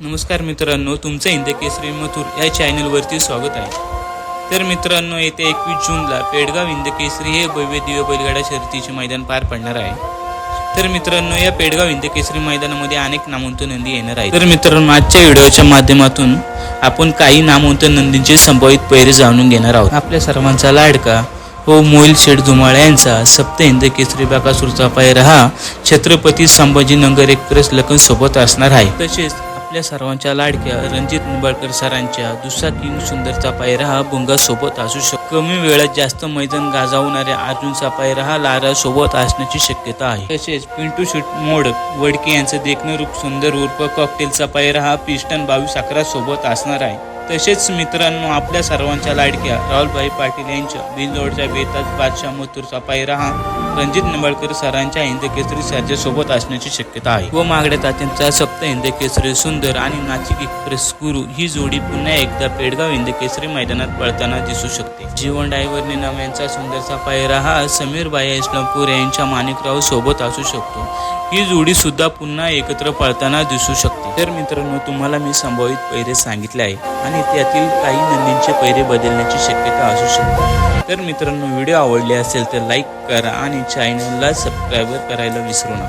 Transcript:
नमस्कार मित्रांनो तुमचं इंद केसरी मथुर या चॅनलवरती स्वागत आहे. तर मित्रांनो येत्या एकवीस जूनला पेडगाव हिंद केसरी हे भव्य दिव्य बैलगाडा शर्यतीचे मैदान पार पडणार आहे. तर मित्रांनो या पेडगाव हिंद केसरी मैदानामध्ये अनेक नामवंत नंदी येणार आहे तर मित्रांनो आजच्या व्हिडिओच्या माध्यमातून आपण काही नामवंत नंदींचे संभावित पैरे जाणून घेणार आहोत. आपल्या सर्वांचा लाडका हो मोहिल शेठ धुमाळ यांचा सप्त इंद केसरी बाकासूरचा पायरा हा छत्रपती संभाजीनगर एक्सप्रेस लखन सोबत असणार आहे. तसेच आपल्या सर्वांच्या लाडक्या रणजित निंबाळकर सरांच्या दुसरा किंग सुंदरचा पायरा हा भुंगा सोबत असू शकतो कमी वेळात जास्त मैदान गाजावणाऱ्या अर्जुनचा पायरा हा लारा सोबत असण्याची शक्यता आहे. तसेच पिंटू शूट मोड वडके यांचं देखणं रूप सुंदर उर्फ कॉकटेलचा पायरा हा पिस्टन बावीस अकरा सोबत असणार आहे. तसेच मित्रांनो आपल्या सर्वांच्या लाडक्या राहुलभाई पाटील यांच्या बिनजोडच्या बेतात बादशाह मथुरचा पायरा हा रणजित निंबाळकर सरांच्या हिंद केसरी असण्याची शक्यता आहे. व मागड्या तात्यांचा सप्त हिंद केसरी सुंदर आणि नाशिक एक्सप्रेस गुरु ही जोडी पुन्हा एकदा पेडगाव हिंद केसरी मैदानात पळताना दिसू शकते. जीवन डायव्हर निनाम यांचा सुंदरचा पायरा हा समीर बाया इस्लामपूर यांच्या माणिकराव सोबत असू शकतो. ही जोडी सुद्धा पुन्हा एकत्र पळताना दिसू शकते. तर मित्रांनो तुम्हाला मी संभावित पैरे सांगितले आहे आणि त्यातील काही नंदींचे पैरे बदलण्याची शक्यता असू शकते. तर मित्रांनो व्हिडिओ आवडले असेल तर लाईक करा आणि चॅनलला सबस्क्राईब करायला विसरू नका.